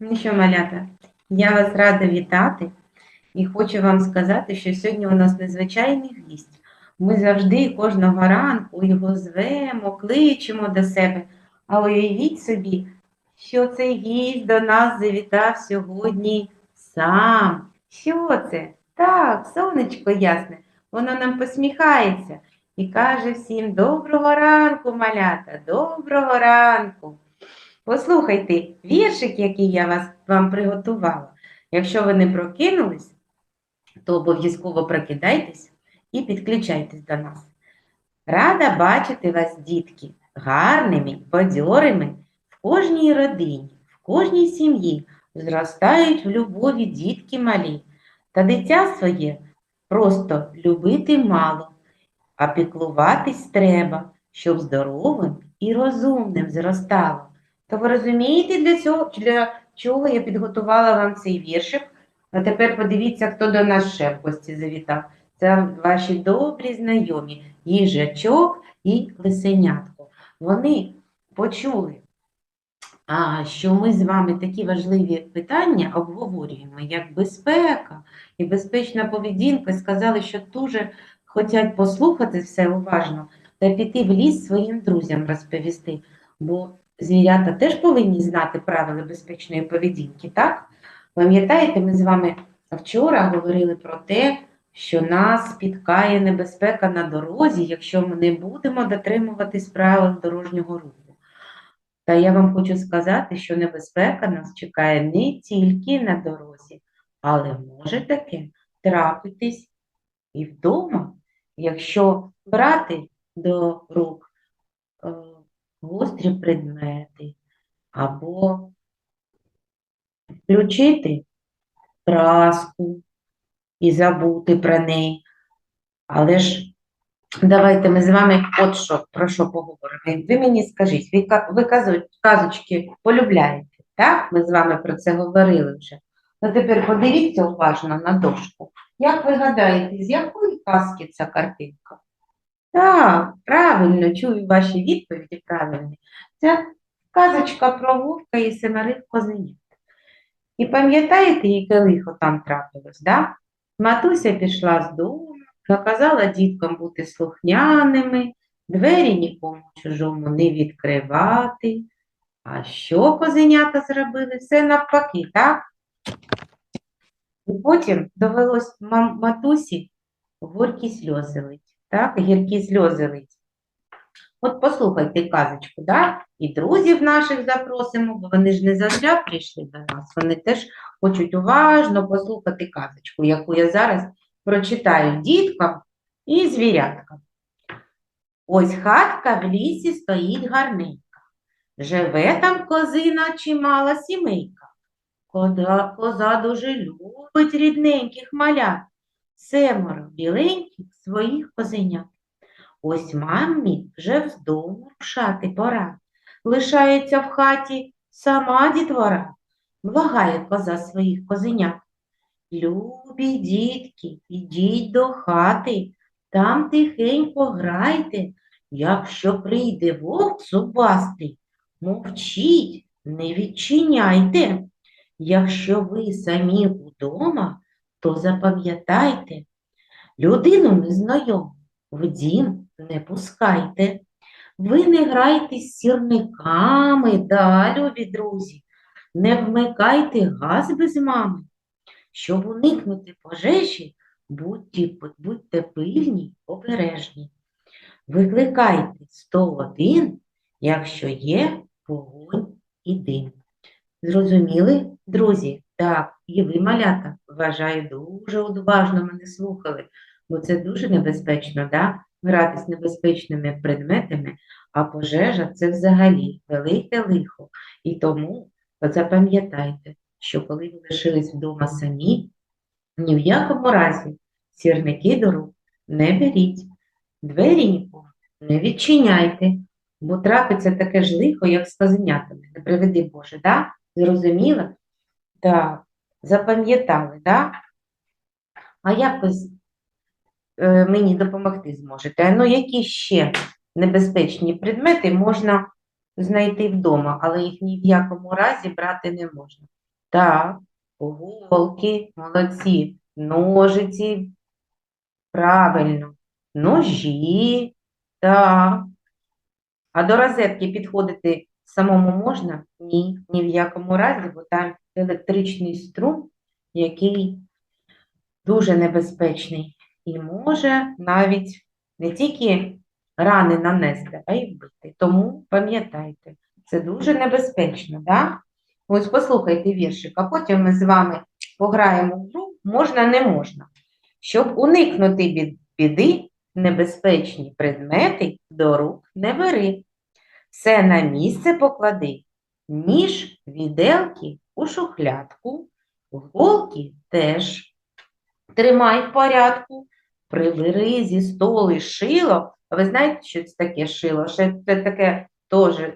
Ну що, малята, я вас рада вітати і хочу вам сказати, що сьогодні у нас незвичайний гість. Ми завжди кожного ранку його звемо, кличемо до себе. А уявіть собі, що цей гість до нас завітав сьогодні сам. Що це? Так, сонечко ясне, воно нам посміхається і каже всім доброго ранку, малята, доброго ранку. Послухайте віршик, який я вас, вам приготувала. Якщо ви не прокинулись, то обов'язково прокидайтесь і підключайтесь до нас. Рада бачити вас, дітки, гарними, бадьорими в кожній родині, в кожній сім'ї зростають в любові дітки малі. Та дитя своє просто любити мало, а піклуватись треба, щоб здоровим і розумним зростало. То ви розумієте, для цього, для чого я підготувала вам цей віршик? А тепер подивіться, хто до нас ще в гості завітав. Це ваші добрі знайомі їжачок і лисенятко. Вони почули, що ми з вами такі важливі питання обговорюємо, як безпека і безпечна поведінка. Сказали, що дуже хочуть послухати все уважно та піти в ліс своїм друзям розповісти. Бо звірята теж повинні знати правила безпечної поведінки, так? Пам'ятаєте, ми з вами вчора говорили про те, що нас спіткає небезпека на дорозі, якщо ми не будемо дотримуватись правил дорожнього руху. Та я вам хочу сказати, що небезпека нас чекає не тільки на дорозі, але може таке трапитись і вдома, якщо брати до рук гострі предмети, або включити праску і забути про неї. Але ж давайте ми з вами от що, про що поговоримо. Ви мені скажіть, ви, ви казочки полюбляєте, так? Ми з вами про це говорили вже. Ну тепер подивіться уважно на дошку. Як ви гадаєте, з якої казки ця картинка? Так, правильно, чую ваші відповіді правильні. Це казочка про вовка і семерих козенят. І пам'ятаєте, яке лихо там трапилось, да? Матуся пішла з дому, наказала діткам бути слухняними, двері нікому чужому не відкривати. А що козенята зробили? Все навпаки, так? І потім довелось матусі горькі сльози лить, так? Гіркі сльози лить. От послухайте казочку, да? І друзів наших запросимо, бо вони ж не зазря прийшли до нас. Вони теж хочуть уважно послухати казочку, яку я зараз прочитаю діткам і звіряткам. Ось хатка в лісі стоїть гарненька. Живе там козина чимала сімейка. Кода, коза дуже любить рідненьких малят, семеро біленьких своїх козенят. Ось мамі вже з рушати пора. Лишається в хаті сама дітвора, благає коза своїх козенят. Любі дітки, ідіть до хати, там тихенько грайте. Якщо прийде вовк зубастий, мовчіть, не відчиняйте. Якщо ви самі удома, то запам'ятайте, людину незнайому в дім не пускайте. Ви не грайте з сірниками, да, друзі, не вмикайте газ без мами. Щоб уникнути пожежі, будьте, будьте пильні, обережні. Викликайте 101, якщо є вогонь і дим. Зрозуміли, друзі? Так, і ви, малята, вважаю, дуже уважно мене слухали, бо це дуже небезпечно, да? грати з небезпечними предметами, а пожежа це взагалі велике лихо. І тому запам'ятайте, що коли ви лишились вдома самі, ні в якому разі сірники до рук не беріть, двері нікому не відчиняйте, бо трапиться таке ж лихо, як з козенятами. Не приведи Боже, да? Зрозуміла? Так, запам'ятали, да? А як ви е, мені допомогти зможете? Ну, які ще небезпечні предмети можна знайти вдома, але їх ні в якому разі брати не можна? Так, голки, молодці, ножиці, правильно, ножі, так. А до розетки підходити самому можна? Ні, ні в якому разі, бо там електричний струм, який дуже небезпечний і може навіть не тільки рани нанести, а й вбити. Тому пам'ятайте, це дуже небезпечно, да? Ось послухайте віршик, а потім ми з вами пограємо в гру можна, не можна. Щоб уникнути бід- біди, небезпечні предмети до рук не бери. Все на місце поклади, ніж віделки у шухлядку, голки теж тримай в порядку, прибери зі столи шило. А ви знаєте, що це таке шило? Ще Це таке теж,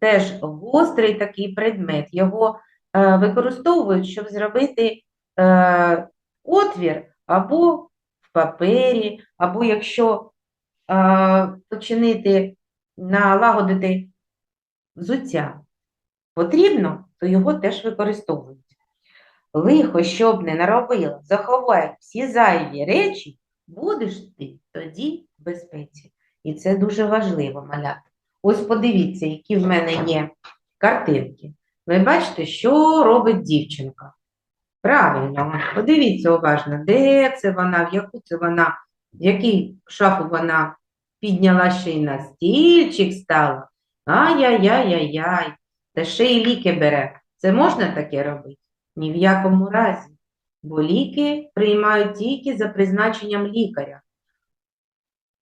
теж гострий такий предмет. Його е, використовують, щоб зробити е, отвір або в папері, або якщо е, починити налагодити взуття потрібно, то його теж використовують. Лихо, щоб не наробила, заховай всі зайві речі, будеш ти тоді в безпеці. І це дуже важливо, малята. Ось подивіться, які в мене є картинки. Ви бачите, що робить дівчинка. Правильно, подивіться уважно, де це вона, в яку це вона, в який шафу вона підняла ще й на стільчик стала. Ай-яй-яй-яй-яй, та ще й ліки бере. Це можна таке робити? Ні в якому разі, бо ліки приймають тільки за призначенням лікаря.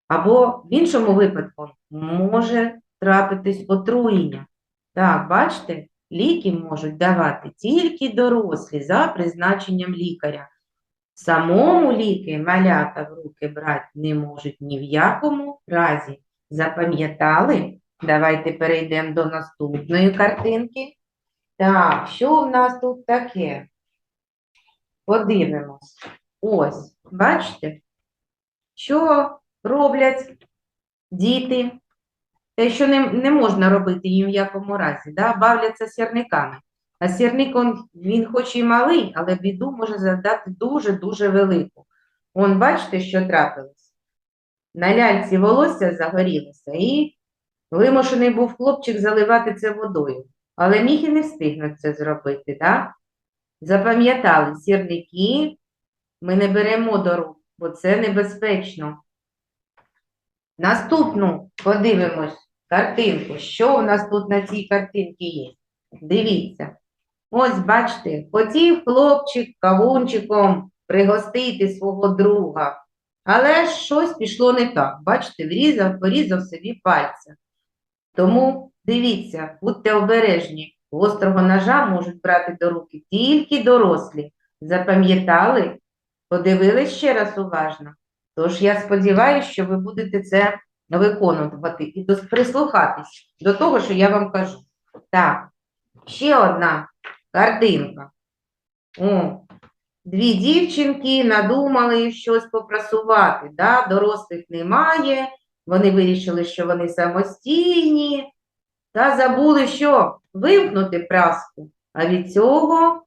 Або в іншому випадку може трапитись отруєння. Так, бачите, ліки можуть давати тільки дорослі за призначенням лікаря. Самому ліки малята в руки брати не можуть ні в якому разі. Запам'ятали? Давайте перейдемо до наступної картинки. Так, що в нас тут таке? Подивимось. Ось, бачите, що роблять діти? Те, що не, не можна робити їм в якому разі, да? бавляться сірниками. А сірник, он, він хоч і малий, але біду може завдати дуже-дуже велику. Он, бачите, що трапилось? На ляльці волосся загорілося, і вимушений був хлопчик заливати це водою. Але міг і не встигнути це зробити, так? Запам'ятали, сірники ми не беремо до рук, бо це небезпечно. Наступну подивимось картинку. Що у нас тут на цій картинці є? Дивіться. Ось, бачите, хотів хлопчик кавунчиком пригостити свого друга, але щось пішло не так. Бачите, врізав, порізав собі пальця. Тому дивіться, будьте обережні, гострого ножа можуть брати до руки тільки дорослі. Запам'ятали? Подивились ще раз уважно. Тож я сподіваюся, що ви будете це виконувати і прислухатись до того, що я вам кажу. Так, ще одна картинка. О, дві дівчинки надумали щось попрасувати. Да? Дорослих немає. Вони вирішили, що вони самостійні, та забули, що вимкнути праску. А від цього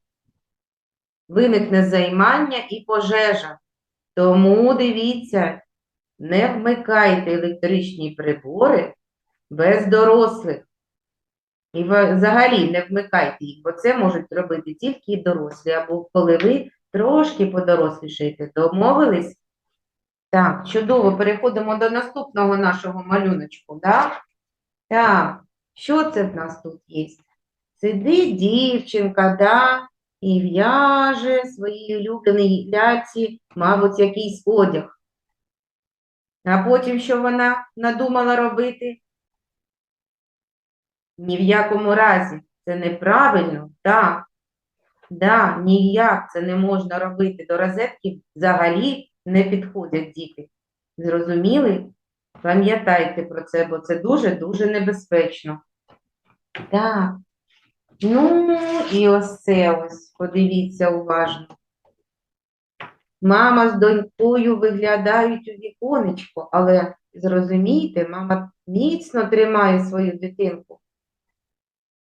виникне займання і пожежа. Тому дивіться, не вмикайте електричні прибори без дорослих. І взагалі не вмикайте їх, бо це можуть робити тільки дорослі, або коли ви трошки подорослішаєте. Домовились? Так, чудово, переходимо до наступного нашого малюночку, да? Так, що це в нас тут є? Сидить дівчинка, да, і в'яже своїй улюбленій ляці, мабуть, якийсь одяг. А потім що вона надумала робити? Ні в якому разі. Це неправильно, так. Да, ніяк це не можна робити. До розетки взагалі не підходять діти. Зрозуміли? Пам'ятайте про це, бо це дуже-дуже небезпечно. Так. Ну, і ось це ось, подивіться уважно. Мама з донькою виглядають у віконечко, але зрозумійте, мама міцно тримає свою дитинку.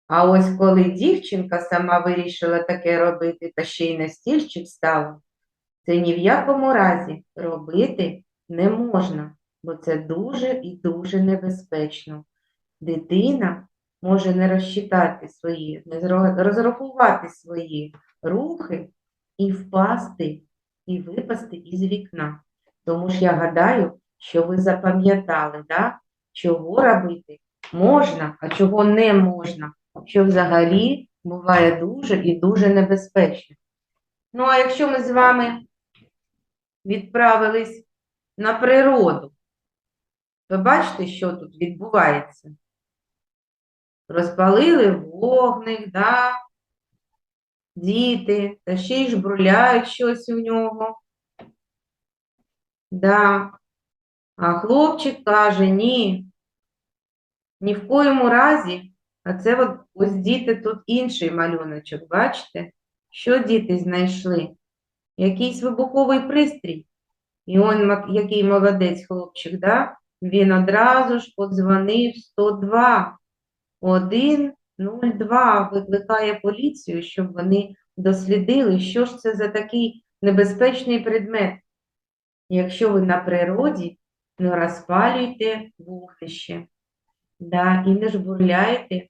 А ось коли дівчинка сама вирішила таке робити, та ще й на стільчик стала, це ні в якому разі робити не можна, бо це дуже і дуже небезпечно. Дитина може не розчитати свої, не розрахувати свої рухи і впасти, і випасти із вікна. Тому ж я гадаю, що ви запам'ятали, да? чого робити можна, а чого не можна, що взагалі буває дуже і дуже небезпечно. Ну, а якщо ми з вами відправились на природу, ви бачите, що тут відбувається? Розпалили вогник, да? діти, та ще й жбурляють щось у нього. Да. А хлопчик каже, ні, ні в коєму разі. А це от ось діти тут інший малюночок, бачите? Що діти знайшли? Якийсь вибуховий пристрій. І он, який молодець хлопчик, да? Він одразу ж подзвонив 102. 102 викликає поліцію, щоб вони дослідили, що ж це за такий небезпечний предмет. Якщо ви на природі, не розпалюйте вогнище, да, і не жбурляйте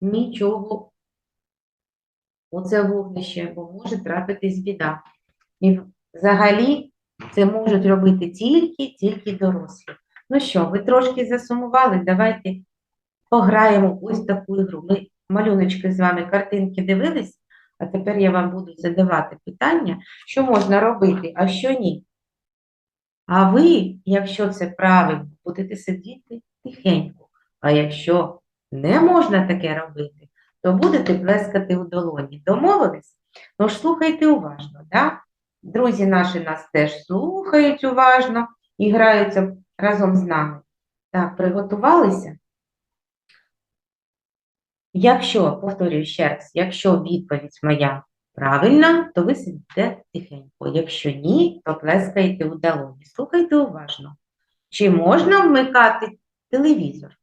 нічого у це вогнище, бо може трапитись біда. І взагалі це можуть робити тільки, тільки дорослі. Ну що, ви трошки засумували? Давайте пограємо ось таку ігру. Ми малюночки з вами картинки дивились, а тепер я вам буду задавати питання, що можна робити, а що ні. А ви, якщо це правильно, будете сидіти тихенько. А якщо не можна таке робити, то будете плескати у долоні. Домовились? Ну ж слухайте уважно, да? Друзі наші нас теж слухають уважно і граються разом з нами. Так, приготувалися? Якщо, повторюю ще раз, якщо відповідь моя правильна, то ви сидите тихенько. Якщо ні, то плескаєте у долоні. Слухайте уважно. Чи можна вмикати телевізор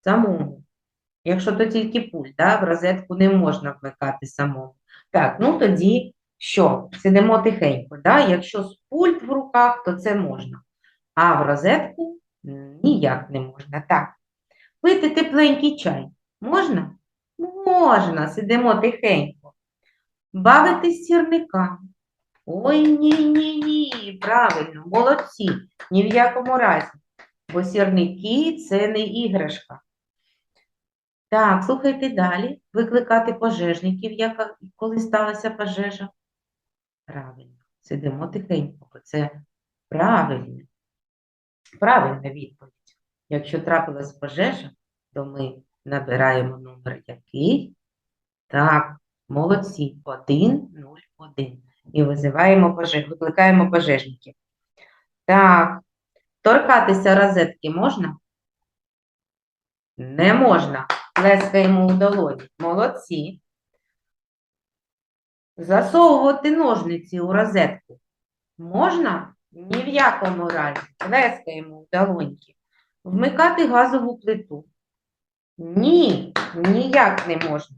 самому? Якщо то тільки пульт, да? в розетку не можна вмикати самому. Так, ну тоді що? Сидимо тихенько. Да? Якщо пульт в руках, то це можна. А в розетку ніяк не можна. Так. Пити тепленький чай. Можна? Можна, сидимо тихенько. Бавитись сірниками. Ой, ні, ні, ні, правильно, молодці, ні в якому разі. Бо сірники це не іграшка. Так, слухайте далі. Викликати пожежників, яка, коли сталася пожежа. Правильно, сидимо тихенько, це правильно. Правильна відповідь. Якщо трапилась пожежа, то ми набираємо номер який? Так, молодці, 101. І визиваємо пожеж... викликаємо пожежників. Так, торкатися розетки можна? Не можна. Плескаємо у долоні. Молодці. Засовувати ножниці у розетку. Можна? Ні в якому разі. Плескаємо у долоньки. Вмикати газову плиту. Ні, ніяк не можна.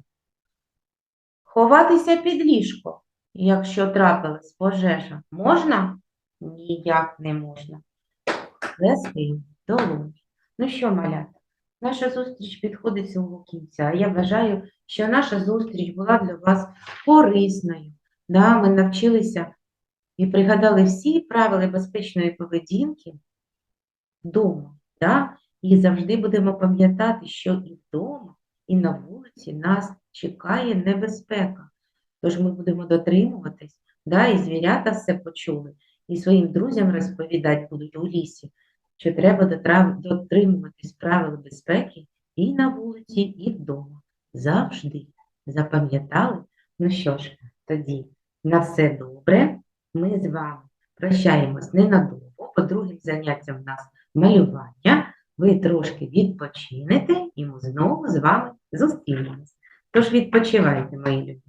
Ховатися під ліжко, якщо трапилась пожежа, можна? Ніяк не можна. Плескаємо долоні. Ну що, малята, наша зустріч підходить свого кінця. Я вважаю, що наша зустріч була для вас корисною. Да, ми навчилися і пригадали всі правила безпечної поведінки вдома. Да? І завжди будемо пам'ятати, що і вдома, і на вулиці нас чекає небезпека. Тож ми будемо дотримуватись, да? і звірята все почули, і своїм друзям розповідати будуть у лісі, що треба дотримуватись правил безпеки і на вулиці, і вдома. Завжди. Запам'ятали? Ну що ж, тоді на все добре. Ми з вами прощаємось ненадовго. По другим заняттям в нас малювання. Ви трошки відпочинете, і ми знову з вами зустрінемось. Тож відпочивайте, мої любі.